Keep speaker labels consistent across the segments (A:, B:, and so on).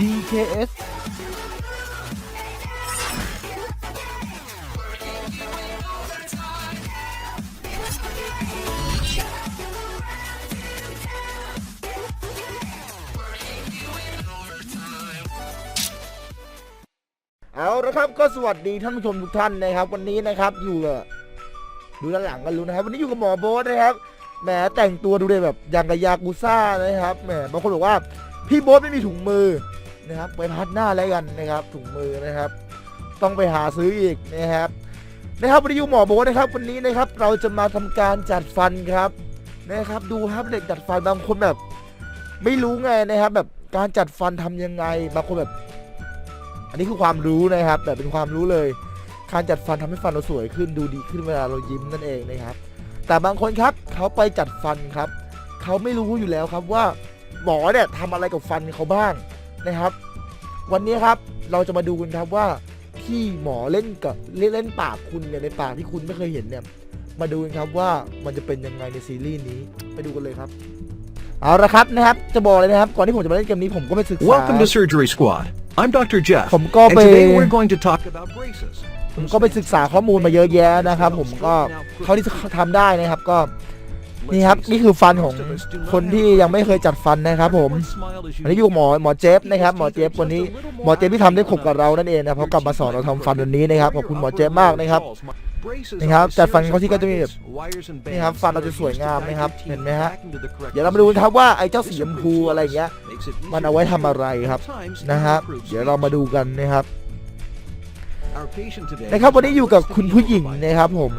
A: DKS เอาละครับก็สวัสดีท่านผู้ชมทุกท่านนะครับ วันนี้นะครับอยู่กับดูด้านหลังกันรู้นะครับ วันนี้อยู่กับหมอโบ๊ทนะครับแหมแต่งตัวดูเลยแบบอย่างกับยากุซ่านะครับแหมบางคนบอกว่าพี่โบ๊ทไม่มีถุงมือ นะครับ ไปพัดหน้าอะไรกันนะครับถุงมือนะครับ ต้องไปหาซื้ออีกนะครับนะครับวันนี้ยูหมอโบนะครับ วันนี้นะครับเราจะมาทำการจัดฟันครับนะครับดูครับเด็กจัดฟันบางคนแบบ ไม่รู้ไงนะครับ แบบการจัดฟันทำยังไงบางคนแบบ อันนี้คือความรู้นะครับแต่เป็นความรู้เลย การจัดฟันทำให้ฟันเราสวยขึ้นดูดีขึ้นเวลาเรายิ้มนั่นเองนะครับ แต่บางคนครับเขาไปจัดฟันครับเขาไม่รู้อยู่แล้วครับว่าหมอเนี่ยทำอะไรกับฟันเขาบ้าง นะครับ วันนี้ครับเราจะมาดูกันครับว่าที่หมอเล่นกับเล่นเล่นปากคุณเนี่ยในปากที่คุณไม่เคยเห็นเนี่ยมาดูกันครับว่ามันจะเป็นยังไงในซีรีส์นี้ไปดูกันเลยครับเอาละครับนะครับจะบอกเลยนะครับก่อนที่ผมจะมาเล่นเกมนี้ผมก็ไปศึกษา
B: Welcome to Surgery Squad. I'm Dr. Jeff.
A: ผมก็
B: And
A: ไป
B: today we're going to talk about braces.
A: ผมก็ไปศึกษาข้อมูลมาเยอะแยะนะครับ ผมก็เขาที่ทำได้นะครับก็ นี่ครับนี่คือฟันของคนที่ยังไม่เคยจัดฟันนะครับผมอันนี้อยู่หมอหมอเจฟนะครับหมอเจฟวันนี้หมอเจฟที่ทำได้ขบกับเรานั่นเองนะเขากลับมาสอนเราทำฟันวันนี้นะครับขอบคุณหมอเจฟมากนะครับนี่ครับจัดฟันเขาที่ก็จะมีแบบนี่ครับฟันเราจะสวยงามนะครับเห็นไหมฮะเดี๋ยวเรามาดูกันครับว่าไอ้เจ้าสีชมพูอะไรเงี้ยมันเอาไว้ทำอะไรครับนะครับเดี๋ยวเรามาดูกันนะครับ นะครับวันนี้อยู่กับคุณผู้หญิงนะครับผม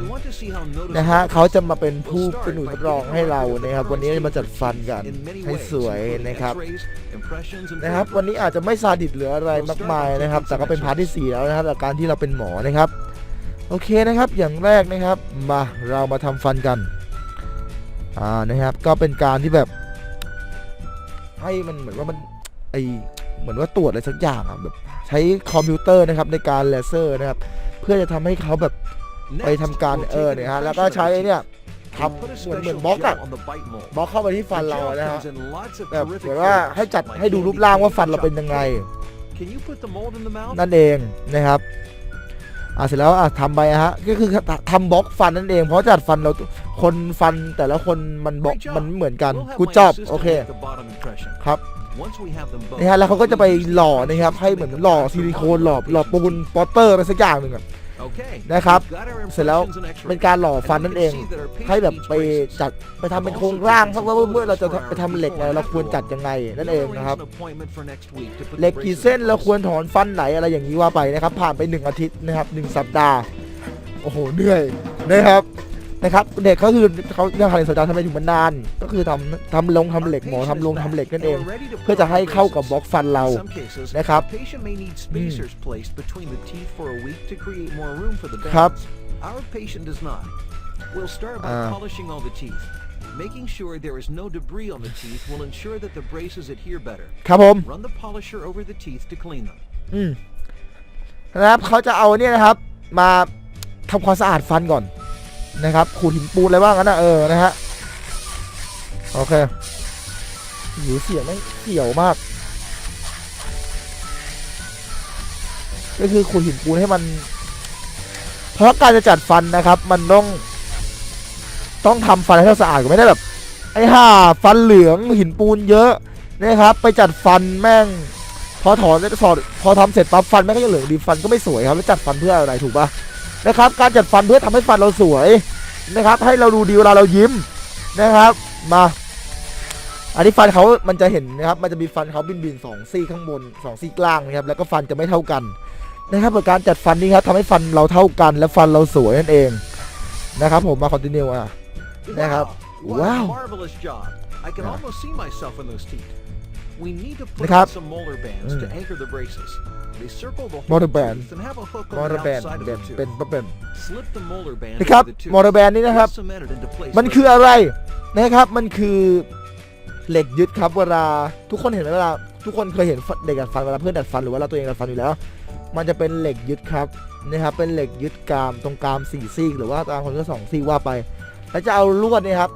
A: นะฮะเขาจะมาเป็นผู้เป็นหนูทดลองให้เรานะครับ วันนี้จะมาจัดฟันกันให้สวยนะครับนะครับ วันนี้อาจจะไม่ซาดิสหรืออะไรมากมายนะครับ แต่ก็เป็นพาร์ทที่สี่แล้วนะครับจากการที่เราเป็นหมอนะครับ โอเคนะครับอย่างแรกนะครับ มาเรามาทำฟันกันอ่านะครับ ก็เป็นการที่แบบ ให้มันเหมือนว่ามันไอเหมือนว่าตรวจอะไรสักอย่างอะแบบใช้คอมพิวเตอร์นะครับในการเลเซอร์นะครับ เพื่อจะทำให้เขาแบบไปทำการเออเนี่ยฮะแล้วก็ใช้เนี่ยทำเหมือนเหมือนบล็อกอะบล็อกเข้าไปที่ฟันเรานะฮะแบบเหมือนว่าให้จัดให้ดูรูปร่างว่าฟันเราเป็นยังไง นั่นเองนะครับอ่าเสร็จแล้วอะทำไปอะฮะก็คือทำบล็อกฟันนั่นเองเพราะจัดฟันเราคนฟันแต่ละคนมันบล็อกมันไม่เหมือนกันกูจอบโอเคครับ นี่ฮะแล้วเขาก็จะไปหล่อนะครับให้เหมือนหล่อซิลิโคนหล่อหล่อปูนปอตเตอร์อะไรสักอย่างหนึ่งอะนะครับ เสร็จแล้วเป็นการหล่อฟันนั่นเอง ให้แบบไปจัดไปทำเป็นโครงร่างเพราะว่าเมื่อเราจะไปทำเหล็กไงเราควรจัดยังไงนั่นเองนะครับเหล็กกี่เส้นเราควรถอนฟันไหนอะไรอย่างนี้ว่าไปนะครับ ผ่านไปหนึ่งอาทิตย์นะครับหนึ่งสัปดาห์โอ้โหเหนื่อยนะครับ นะครับเด็กเขาคือเขาเรื่องการสัปดาห์ทำไมถึงมันนาน ก็คือทำทำลงทำเหล็กหมอทำลงทำเหล็กนั่นเอง เพื่อจะให้เข้ากับบล็อกฟันเรานะครับครับ
B: Our patient does not. We'll start by
A: Ah.
B: polishing all the teeth. Making sure there is no debris on the teeth will ensure that the braces adhere better.
A: ครับผม
B: Run the polisher over the teeth to clean them.
A: อืมนะครับเขาจะเอาเนี่ยนะครับ มาทำความสะอาดฟันก่อน นะครับขูดหินปูนอะไรบ้างกันนะเออนะฮะโอเคหูเสียงไม่เขียวมาก ก็คือขูดหินปูนให้มัน เพราะการจะจัดฟันนะครับ มันต้อง ต้องทำฟันให้สะอาดก่อนไม่ได้แบบ ไอ้ห่าฟันเหลืองหินปูนเยอะนะครับ ไปจัดฟันแม่ง พอถอนสอดพอทำเสร็จปั๊บฟันแม่งก็ยังเหลืองดีฟันก็ไม่สวยครับแล้วจัดฟันเพื่ออะไรถูกปะ นะครับ การจัดฟันเพื่อทำให้ฟันเราสวยนะครับ ให้เราดูดีเวลาเรายิ้มนะครับ มา อันนี้ฟันเขามันจะเห็นนะครับ มันจะมีฟันเขาบินบินๆสองซี่ข้างบนสองซี่กลางนะครับ แล้วก็ฟันจะไม่เท่ากันนะครับกับการจัดฟันนี้ครับทำให้ฟันเราเท่ากัน และฟันเราสวยนั่นเองนะครับผมมาคอนติเนียอะนะครับ.
B: What
A: Wow.
B: a marvelous job. I can
A: Yeah.
B: almost see myself in those teeth.
A: นะครับ
B: in some molar bands to
A: Mm.
B: anchor the braces. They circle the whole
A: Molar band.
B: tooth and have a hook
A: มอ
B: on
A: เตอ
B: the
A: ร์แบน
B: outside of
A: เป็น
B: the
A: เป็น
B: tooth.
A: เป็น
B: Slip the molar band
A: นะครับ
B: into the
A: มอ
B: tooth.
A: เตอร์แบนนี้นะครับ
B: Then cement it into place
A: มัน
B: with
A: คืออะไรนะครับมันคือเหล็กยึดครับเวลาทุกคนเห็นไหมเวลาทุกคนเคยเห็นเด็กดัดฟันเวลาเพื่อนดัดฟันหรือว่าเราตัวเองดัดฟันอยู่แล้ว มันจะเป็นเหล็กยึดครับนะครับเป็นเหล็กยึดกรามตรงกรามสี่ซี่หรือว่าตามคนก็สองซี่ว่าไป แล้วจะเอาลวดเนี่ยครับ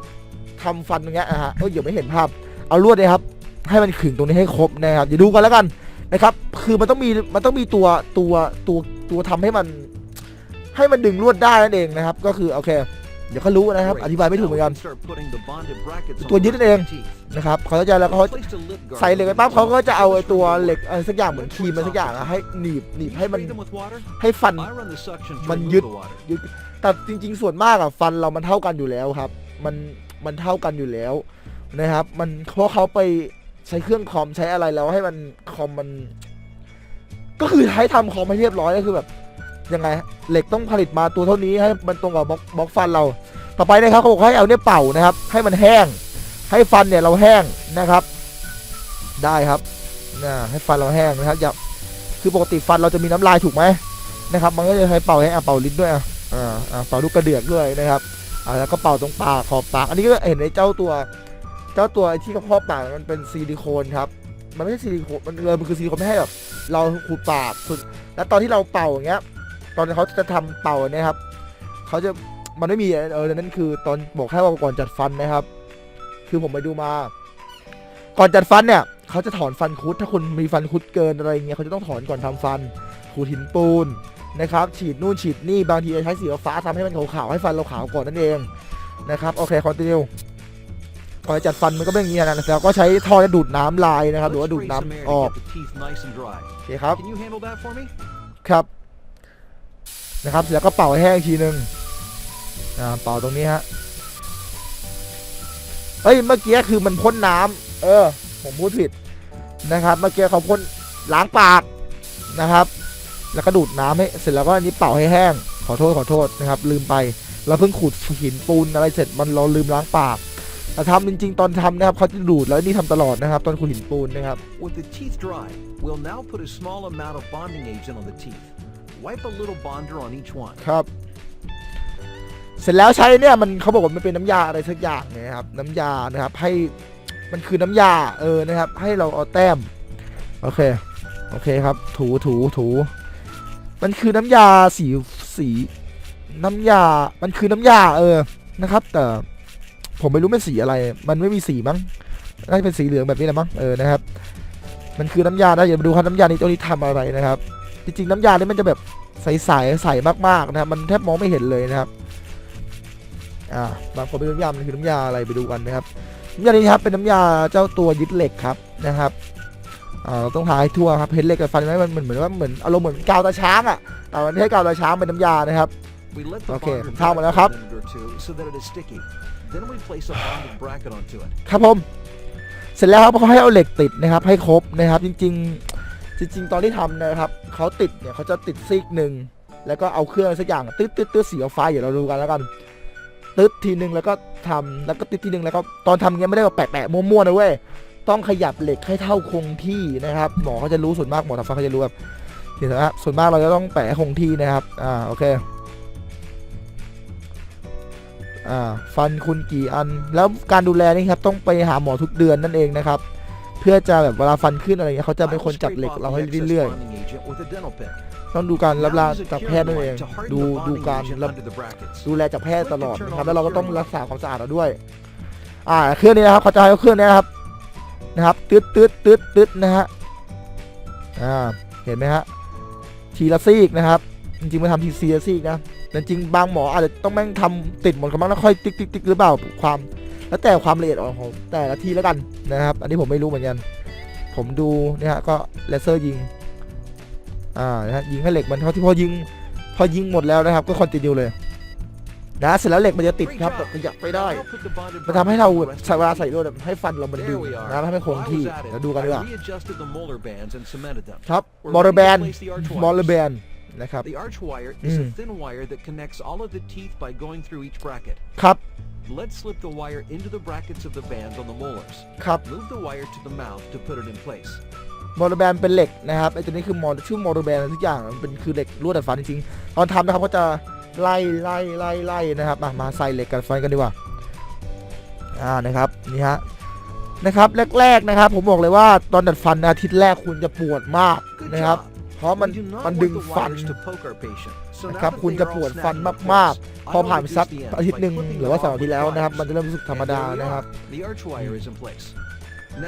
A: ทำฟันตรงเงี้ยนะฮะเอ้ยเดี๋ยวไม่เห็นภาพ เอาลวดเนี่ยครับ ให้มันขึงตรงนี้ให้ครบนะครับเดี๋ยวดูกันแล้วกันนะครับ คือมันต้องมีมันต้องมีตัวตัวตัวตัวทำให้มันให้มันดึงลวดได้นั่นเองนะครับ ก็คือโอเค เดี๋ยวเขารู้นะครับ อธิบายไม่ถูกเหมือนกัน ตัวยึดนั่นเองนะครับเขาจะแล้วเขาใส่เหล็กไปปั๊บเขาก็จะเอาไอ้ตัวเหล็กอะไรสักอย่างเหมือนครีมอะไรสักอย่างอะให้หนีบหนีบให้มันให้ฟันมันยึดยึดแต่จริง ๆ ส่วนมากอะฟันเรามันเท่ากันอยู่แล้วครับ มันมันเท่ากันอยู่แล้วนะครับ มันเพราะเขาไป ใช้เครื่องคอมใช้อะไรแล้วให้มันคอมมัน ก็คือให้ทำคอมให้เรียบร้อยก็คือแบบยังไง เหล็กต้องผลิตมาตัวเท่านี้ให้มันตรงกับบล็อกบล็อกฟันเรา ต่อไปนะครับเขาบอกให้เอาเนี่ยเป่านะครับ ให้มันแห้ง ให้ฟันเนี่ยเราแห้งนะครับ ได้ครับนะให้ฟันเราแห้งนะครับอย่าคือปกติฟันเราจะมีน้ำลายถูกไหมนะครับ มันก็จะใช้เป่าให้อะเป่าลิ้นด้วยอะอ่าอ่าเป่าลูกกระเดือกด้วยนะครับอ่าแล้วก็เป่าตรงปากขอบปาก อันนี้ก็เห็นในเจ้าตัว เจ้าตัวไอ้ที่กระเพาะปากมันเป็นซิลิโคนครับ มันไม่ใช่ซิลิโคนมันเออมันคือซิลิโคนไม่ให้แบบเราขูดปากสุด แล้วตอนที่เราเป่าอย่างเงี้ย ตอนเขาจะทำเป่าเนี่ยครับเขาจะมันไม่มีเออนั่นคือ ตอนบอกแค่ว่าก่อนจัดฟันนะครับ คือผมไปดูมา ก่อนจัดฟันเนี่ยเขาจะถอนฟันคุด ถ้าคุณมีฟันคุดเกินอะไรเงี้ยเขาจะต้องถอนก่อนทำฟันขูดหินปูนนะครับ ฉีดนู่นฉีดนี่บางทีใช้สีฟ้าทำให้มันขาวๆให้ฟันเราขาวก่อนนั่นเองนะครับโอเคคอนติเนีย ก่อนจัดฟันมันก็เป็นอย่างนี้นะแล้วก็ใช้ท่อจะดูดน้ำลายนะครับ หรือว่าดูดน้ำออกโอเคครับ
B: Can you handle that for me?
A: ครับ นะครับเสร็จแล้วก็เป่าให้แห้งอีกทีนึงอ่าเป่าตรงนี้ฮะเฮ้ยเมื่อกี้คือมันพ่นน้ำเออ ผมพูดผิดนะครับ เมื่อกี้เขาพ่นล้างปากนะครับ แล้วก็ดูดน้ำให้เสร็จแล้วก็อันนี้เป่าให้แห้งขอโทษขอโทษนะครับ ลืมไปเราเพิ่งขูดหินปูนอะไรเสร็จมันเราลืมล้างปาก แต่ทำจริง ๆ ตอนทำนะครับเขาจะดูดแล้วนี่ทำตลอดนะครับ ตอนขูดหินปูนนะครับ
B: With the teeth dry, we'll now put a small amount of bonding agent on the teeth. Wipe a little bonder on each one.
A: ครับเสร็จแล้วใช้เนี่ยมันเขาบอกว่ามันเป็นน้ำยาอะไรสักอย่างเนยครับน้ำยานะครับให้มันคือน้ำยาเออนะครับ ให้เราเอาแต้มโอเคโอเคครับ ถูถูถูมันคือน้ำยาสีสีน้ำยา มันคือน้ำยาเออนะครับ แต่ ผมไม่รู้เป็นสีอะไร มันไม่มีสีมั้งน่าจะเป็นสีเหลืองแบบนี้แหละมั้งเออนะครับ มันคือน้ำยานะอย่ามาดูครับน้ำยานี้ตัวนี้ทำอะไรนะครับ จริงๆน้ำยานี่มันจะแบบใสๆใสมากๆนะครับ มันแทบมองไม่เห็นเลยนะครับอ่าบางคนเป็นน้ำยามันคือน้ำยาอะไรไปดูกันนะครับน้ำยานี้ครับเป็นน้ำยาเจ้าตัวยึดเหล็กครับนะครับเราต้องทาให้ทั่วครับเห็นเหล็กกับฟันไหมมันเหมือนเหมือนว่าเหมือนอารมณ์เหมือนกาวตาช้างอะแต่มันไม่ใช่กาวตาช้างเป็นน้ำยานะครับ
B: We let the
A: Okay,
B: bonder
A: เข้า
B: dry
A: มาแล้ว
B: for
A: ครับ
B: a minute or two so that it is sticky. Then we place a bonded bracket onto it.
A: ครับผม เสร็จแล้วครับเขาให้เอาเหล็กติดนะครับ ให้ครบนะครับ จริง ๆ จริง ๆ ตอนที่ทำนะครับเขาติดเนี่ยเขาจะติดซีกหนึ่งแล้วก็เอาเครื่องอะไรสักอย่างตึ๊ดตึ๊ดตึ๊ดสีฟ้าเดี๋ยวเราดูกันแล้วกันตึ๊ดทีหนึ่งแล้วก็ทำแล้วก็ติดทีหนึ่งแล้วก็ตอนทำอย่างเงี้ยไม่ได้แบบแปะๆมั่วๆนะเว้ยต้องขยับเหล็กให้เท่าคงที่นะครับ หมอเขาจะรู้ส่วนมากหมอทำฟันเขาจะรู้แบบเห็นไหมฮะส่วนมากเราจะต้องแปะให้คงที่นะครับอ่าโอเค อ่าฟันคุณกี่อัน แล้วการดูแลนี่ครับต้องไปหาหมอทุกเดือนนั่นเองนะครับ เพื่อจะแบบเวลาฟันขึ้นอะไรเงี้ยเขาจะเป็นคนจับเหล็กเราให้เรื่อยๆ ต้องดูการรับราจากแพทย์นั่นเอง ดูดูการดูแลจากแพทย์ตลอดนะครับแล้วเราก็ต้องรักษาความสะอาดเราด้วย อ่าเครื่องนี้นะครับเขาจะให้เครื่องนี้นะครับนะครับตืดตืดตืดตืดนะฮะอ่าเห็นไหมฮะทีละซีกนะครับ จริงๆมันทำทีซีละซีกนะ แต่จริงๆบางหมออาจจะต้องแม่งทำติดหมดกันบ้างแล้วค่อยติ๊กติ๊กติ๊กหรือเปล่าความแล้วแต่ความละเอียดอ่อนของแต่ละทีแล้วกันนะครับ อันนี้ผมไม่รู้เหมือนกัน ผมดูเนี่ยฮะก็เลเซอร์ยิงอ่านะฮะยิงให้เหล็กมันเขาที่พอยิง พอยิงหมดแล้วนะครับ ก็คอนติเนียเลยนะเสร็จแล้วเหล็กมันจะติดครับแบบขยับไม่ได้
B: Now put the bonded
A: มันทำให้เรา
B: bracket
A: ใส่เวลาใส่รวดแบบให้ฟันเรามันดึง
B: There we are.
A: นะทำให้คง
B: While I
A: ที่
B: was at it,
A: เดี๋ยวดูกันดีกว่า
B: I readjusted the molar bands and cemented them.
A: ครับ
B: We're
A: มอ
B: ready
A: ร์
B: to
A: แบน
B: place the arch
A: มอร์
B: wires.
A: แบน นะครับ
B: The arch wire is
A: Mm.
B: a thin wire that connects all of the teeth by going through each bracket.
A: ครับ
B: Let's slip the wire into the brackets of the bands on the molars.
A: ครับ
B: Move the wire to the mouth to put it in place.
A: มอร์แบนเป็นเหล็กนะครับไอ้ตัวนี้คือมอร์ชื่อมอร์แบนทุกอย่างมันเป็นคือเหล็กลวดดัดฟันจริงๆตอนทำนะครับก็จะไล่ไล่ไล่ไล่นะครับมามาใส่เหล็กกันฟันกันดีกว่าอ่านะครับนี่ฮะนะครับแรกๆนะครับ ผมบอกเลยว่าตอนดัดฟันอาทิตย์แรกคุณจะปวดมาก
B: Good
A: นะครับ
B: job.
A: เพราะมัน
B: We do not
A: มัน
B: want
A: ดึง
B: the
A: ฟัน
B: wires to poke our patient. So
A: นะ
B: now
A: ครับ
B: that
A: คุณ
B: they
A: จะ
B: are
A: ป
B: all
A: วดฟัน
B: snapped into
A: มาก
B: place,
A: ๆพอ
B: I
A: ผ่าน
B: will
A: ไปสัก
B: reduce the ends
A: อาทิตย์หนึ่ง
B: by clipping
A: หรือว่า
B: them
A: สอง
B: off
A: อาทิตย์
B: with
A: แล้วนะครับ
B: pliers.
A: มันจะเริ่มรู้สึกธรรมดา
B: And there we
A: นะครับ
B: are. The arch wire is in place.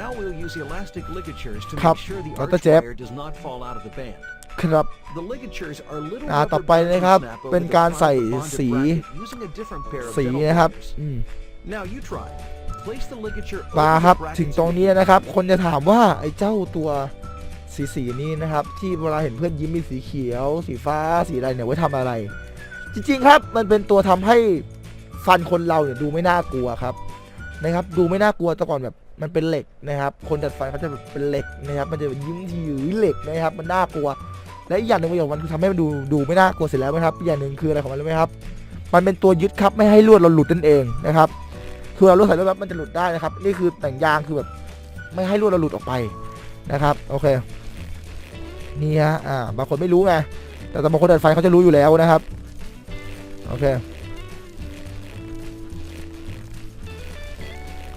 B: Now we'll use the elastic ligatures to
A: ครับ
B: make sure the
A: ด
B: arch
A: รเจฟ
B: wire does not fall out of the band.
A: ครับ
B: The ligatures are little
A: อ่า
B: rubber
A: ต่อไป
B: bands
A: นะครับ
B: we snap over
A: เป็น
B: the
A: การ
B: top
A: ใส่
B: of the bonded
A: สี
B: bracket using a different pair of
A: สี
B: dental
A: นะครับ
B: pliers.
A: อืม
B: Now you try. Place the ligature
A: มา
B: over
A: ครับ
B: the brackets
A: ถึงตรงนี้นะครับ คนจะถามว่าไอ้เจ้าตัว สีสีนี้นะครับ ที่เวลาเห็นเพื่อนยิ้มมีสีเขียว สีฟ้าสีอะไรเนี่ยไว้ทำอะไร จริงๆครับมันเป็นตัวทำให้ฟันคนเราเนี่ยดูไม่น่ากลัวครับนะครับ ดูไม่น่ากลัวแต่ก่อนแบบมันเป็นเหล็กนะครับ คนดัดฟันเขาจะแบบเป็นเหล็กนะครับ มันจะยิ้มทีหยือเหล็กนะครับ มันน่ากลัว และอีกอย่างหนึ่งประโยชน์มันคือทำให้มันดูดูไม่น่ากลัวเสร็จแล้วนะครับอีกอย่างหนึ่งคืออะไรของมันรู้ไหมครับ มันเป็นตัวยึดครับไม่ให้ลวดเราหลุดนั่นเองนะครับคือเราลวดใส่ลวดปั๊บมันจะหลุดได้นะครับ นี่คือแต่งยางคือแบบไม่ให้ลวดเราหลุดออกไปนะครับ โอเค นี่ฮะอ่าบางคนไม่รู้ไงแต่บางคนดัดฟันเขาจะรู้อยู่แล้วนะครับโอเค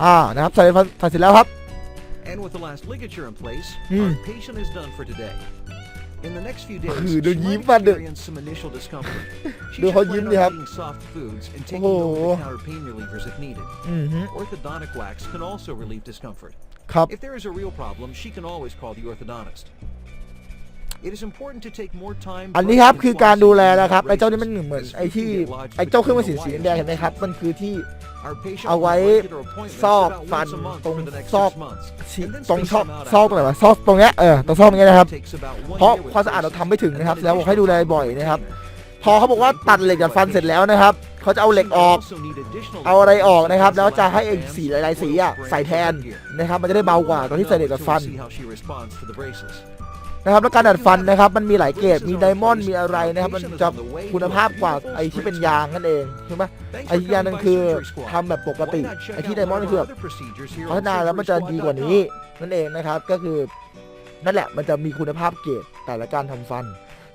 A: อ่านะครับใส่ฟันใส่เสร็จแล้วครับ
B: And with the last ligature in place,
A: Hmm.
B: our patient is done for today. In the next few days,
A: คือ
B: she
A: ดู
B: might
A: ยิ้มฟันเดือ
B: experience some initial discomfort. She
A: ดู
B: should
A: เขายิ้ม
B: plan
A: ดิ
B: on
A: ครับ
B: eating soft foods and taking
A: โอ้โห
B: over-the-counter pain relievers if needed.
A: อือฮึ
B: Orthodontic wax can also relieve discomfort.
A: ครับ
B: If there is a real problem, she can always call the orthodontist.
A: อันนี้ครับ
B: brushing
A: คือการดูแล
B: flossing
A: นะครับ
B: and
A: ไอ้เจ้านี่
B: braces,
A: มันเหมือน
B: as
A: ไอ้
B: food
A: ที่
B: can get lodged
A: ไอ้เจ้าเครื่องมือ
B: between
A: สี
B: the
A: สีแดง
B: wires.
A: เห็นไหมครับ มันคือที่
B: Our patient
A: เอาไว้
B: will have regular appointments
A: ซอก
B: about
A: ฟัน
B: once a month
A: ตรง
B: for the next
A: ซอก
B: six months.
A: ที่
B: And then
A: ตรง
B: space
A: ซอก
B: them out
A: ซอกตรงไหนวะซอกตรงเนี้ยเออตรงซอกตรงเนี้ยนะครับ
B: Takes about one
A: เพราะ
B: year with
A: ความสะอาดเรา
B: braces.
A: ทำไม่ถึงนะครับ
B: And
A: แล้วบอกให้ดูแลบ่อย
B: additional
A: นะครับ
B: retainer.
A: พอเขาบอกว่าตัดเหล็กดัดฟันเสร็จแล้วนะครับเขาจะเอาเหล็กออก เอาอะไรออกนะครับ แล้วจะให้ไอ้สีหลายๆสีอะใส่แทนนะครับ มันจะได้เบากว่าตอนที่ใส่เหล็กดัดฟัน นะครับแล้วการดัดฟันนะครับมันมีหลายเกรดมีไดมอนด์มีอะไรนะครับมันจะคุณภาพกว่าไอ้ที่เป็นยางนั่นเองใช่ไหมไอ้ยางหนึงคือทำแบบปกติไอ้ที่ไดมอนด์คือแบบพัฒนาแล้วมันจะดีกว่านี้นั่นเองนะครับก็คือนั่นแหละมันจะมีคุณภาพเกรดแต่ละการทำฟัน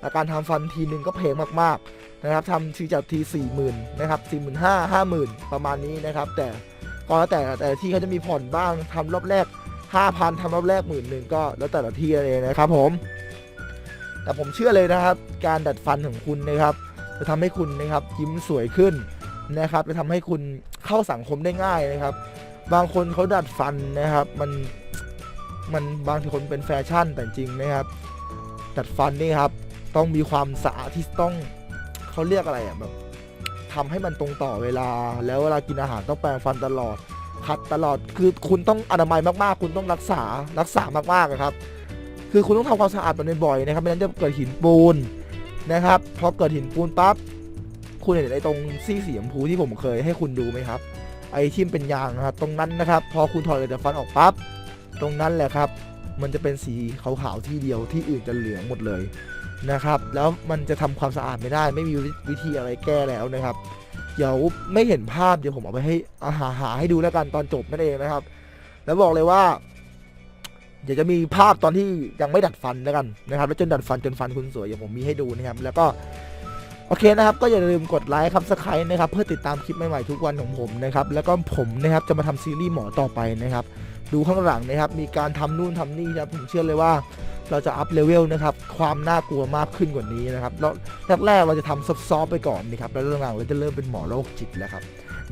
A: และการทำฟันทีนึงก็แพงมากๆนะครับทำทีจากทีสี่หมื่นนะครับสี่หมื่นห้าห้าหมื่นประมาณนี้นะครับ แต่ก็แต่แต่ที่เขาจะมีผ่อนบ้างทำรอบแรก ห้าพันทำรอบแรกหมื่นหนึ่งก็แล้วแต่ละที่เองนะครับผม แต่ผมเชื่อเลยนะครับ การดัดฟันของคุณนะครับ จะทำให้คุณนะครับยิ้มสวยขึ้นนะครับ จะทำให้คุณเข้าสังคมได้ง่ายนะครับ บางคนเขาดัดฟันนะครับ มันมันบางทีคนเป็นแฟชั่นแต่จริงนะครับ ดัดฟันนี่ครับ ต้องมีความสะอาดที่ต้องเขาเรียกอะไรอะแบบทำให้มันตรงต่อเวลา แล้วเวลากินอาหารต้องแปรงฟันตลอด คัดตลอดคือคุณต้องอนามัยมากๆ คุณต้องรักษารักษามากๆอะครับ คือคุณต้องทำความสะอาดมันบ่อยๆนะครับไม่งั้นจะเกิดหินปูนนะครับพอเกิดหินปูนปั๊บคุณเห็นไอ้ตรงซี่สีชมพูที่ผมเคยให้คุณดูไหมครับ ไอ้ที่มันเป็นยางนะครับตรงนั้นนะครับ พอคุณถอดเหล็กดัดฟันออกปั๊บตรงนั้นแหละครับ มันจะเป็นสีขาวๆที่เดียวที่อื่นจะเหลืองหมดเลยนะครับ แล้วมันจะทำความสะอาดไม่ได้ ไม่มีวิธีอะไรแก้แล้วนะครับ เดี๋ยวไม่เห็นภาพเดี๋ยวผมเอาไปให้อาหาหาให้ดูแล้วกันตอนจบนั่นเองนะครับ แล้วบอกเลยว่า เดี๋ยวจะมีภาพตอนที่ยังไม่ดัดฟันแล้วกันนะครับแล้วจนดัดฟันจนฟันคุณสวยเดี๋ยวผมมีให้ดูนะครับ แล้วก็โอเคนะครับ ก็อย่าลืมกดไลค์ครับสไครต์นะครับ เพื่อติดตามคลิปใหม่ๆทุกวันของผมนะครับ แล้วก็ผมนะครับจะมาทำซีรีส์หมอต่อไปนะครับ ดูข้างหลังนะครับ มีการทำนู่นทำนี่ครับผมเชื่อเลยว่า เราจะอัพเลเวลนะครับความน่ากลัวมากขึ้นกว่านี้นะครับแล้วแรกๆเราจะทำซอฟๆไปก่อนนะครับแล้วหลังๆเราจะเริ่มเป็นหมอโรคจิตแล้วครับ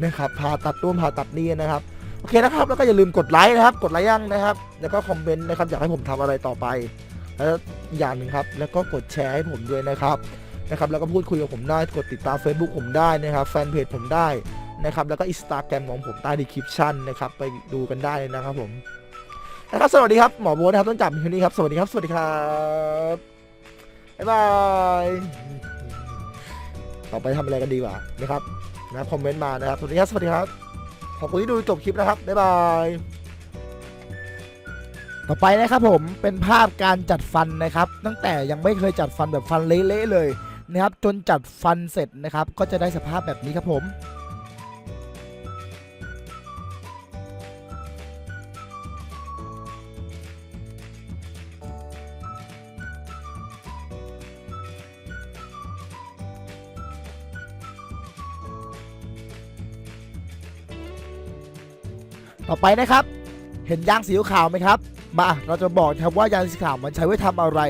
A: นะครับผ่าตัดต้นผ่าตัดนี่นะครับโอเคนะครับแล้วก็อย่าลืมกดไลค์นะครับ กดไลค์ยังนะครับ แล้วก็คอมเมนต์นะครับอยากให้ผมทำอะไรต่อไป แล้วอย่างหนึ่งครับแล้วก็กดแชร์ให้ผมด้วยนะครับนะครับแล้วก็พูดคุยกับผมได้กดติดตาม Facebook ผมได้นะครับแฟนเพจผมได้นะครับแล้วก็อินสตาแกรมของผมใต้ดีคริปชั่นนะครับไปดูกันได้นะครับผม นะครับสวัสดีครับหมอโบ๊ทนะครับต้องจับทีนี้ครับสวัสดีครับ สวัสดีครับบ๊ายบายต่อไปทำอะไรกันดีกว่านะครับนะคอมเมนต์มานะครับสวัสดีครับสวัสดีครับขอบคุณที่ดูจบคลิปนะครับบ๊ายบายต่อไปนะครับผมเป็นภาพการจัดฟันนะครับ ตั้งแต่ยังไม่เคยจัดฟันแบบฟันเละๆเลยนะครับ จนจัดฟันเสร็จนะครับ ก็จะได้สภาพแบบนี้ครับผม ต่อไปนะครับ เห็นยางสีขาวไหมครับ มาเราจะบอกครับว่ายางสีขาวมันใช้ไว้ทำอะไร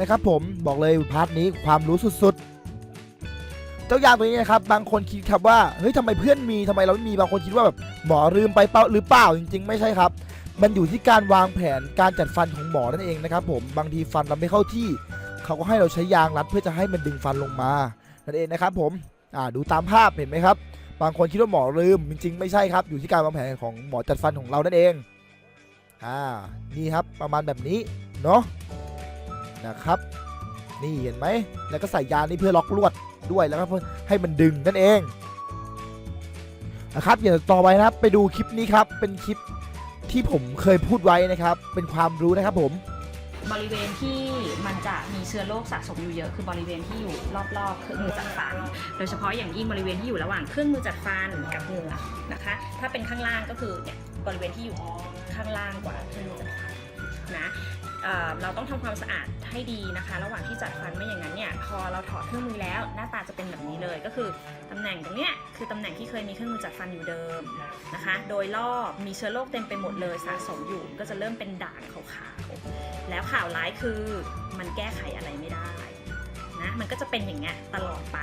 A: นะครับ ผมบอกเลยพาร์ทนี้ความรู้สุดๆ เจ้ายางตัวนี้นะครับบางคนคิดครับว่าเฮ้ยทำไมเพื่อนมีทำไมเราไม่มีบางคนคิดว่าแบบหมอลืมไปเปล่าหรือเปล่าจริง ๆ ไม่ใช่ครับ มันอยู่ที่การวางแผนการจัดฟันของหมอนั่นเองนะครับ ผมบางทีฟันเราไม่เข้าที่ เขาก็ให้เราใช้ยางรัดเพื่อจะให้มันดึงฟันลงมานั่นเองนะครับ ผมอ่าดูตามภาพเห็นไหมครับ บางคนคิดว่าหมอลืม จริงๆ ไม่ใช่ครับ อยู่ที่การวางแผนของหมอจัดฟันของเรานั่นเอง อ่า นี่ครับประมาณแบบนี้ เนาะนะครับ นี่เห็นไหม แล้วก็ใส่ยานี่เพื่อล็อกลวดด้วย แล้วก็เพื่อให้มันดึงนั่นเองนะครับอย่างต่อไปนะครับ ไปดูคลิปนี้ครับ เป็นคลิปที่ผมเคยพูดไว้นะครับ เป็นความรู้นะครับผม
C: บริเวณที่มันจะมีเชื้อโรคสะสมอยู่เยอะ คือบริเวณที่อยู่รอบๆเครื่องมือจัดฟัน โดยเฉพาะอย่างยิ่งบริเวณที่อยู่ระหว่างเครื่องมือจัดฟันกับเหงือกนะคะ ถ้าเป็นข้างล่างก็คือเนี่ยบริเวณที่อยู่ข้างล่างกว่าเครื่องมือจัดฟันนะเเราต้องทำความสะอาดให้ดีนะคะ ระหว่างที่จัดฟันไม่อย่าง อเราถอดเครื่องมือแล้ว หน้าตาจะเป็นแบบนี้เลยก็คือตำแหน่งตรงเนี้ยคือตำแหน่งที่เคยมีเครื่องมือจัดฟันอยู่เดิมนะคะ โดยรอบมีเชื้อโรคเต็มไปหมดเลยสะสมอยู่ก็จะเริ่มเป็นด่างขาวๆแล้วข่าวร้ายคือมันแก้ไขอะไรไม่ได้นะมันก็จะเป็นอย่างเงี้ยตลอดไป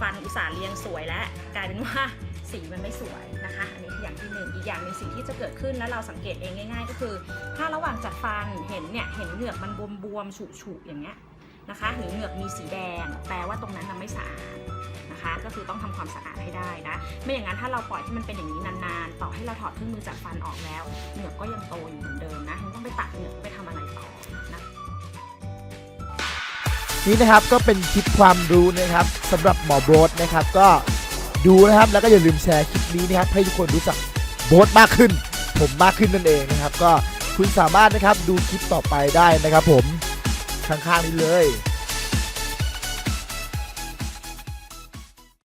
C: ฟันอุตสาห์เรียงสวยแล้วกลายเป็นว่าสีมันไม่สวยนะคะ อันนี้คืออย่างที่หนึ่งอีกอย่างหนึ่งสิ่งที่จะเกิดขึ้นแล้วเราสังเกตเองง่าย ๆ ก็คือ ถ้าระหว่างจัดฟันเห็นเนี่ยเห็นเหงือกมันบวมๆฉุๆอย่างเงี้ย นะคะหรือเหงือกมีสีแดง แปลว่าตรงนั้นไม่สะอาดนะคะ ก็คือต้องทำความสะอาดให้ได้นะ ไม่อย่างนั้นถ้าเราปล่อยให้มันเป็นอย่างนี้นานๆ ต่อให้เราถอดเครื่องมือจัดฟันออกแล้ว เหงือกก็ยังโตอยู่เหมือนเดิมนะต้องไปตัดเหงือกไปทำอะไรต่อนะ
A: นี่นะครับก็เป็นคลิปความรู้นะครับสำหรับหมอโบสนะครับ ก็ดูนะครับแล้วก็อย่าลืมแชร์คลิปนี้นะครับให้ทุกคนรู้จักโบสมากขึ้น ผมมากขึ้นนั่นเองนะครับ ก็คุณสามารถนะครับดูคลิปต่อไปได้นะครับผม ข้างๆนี้เลย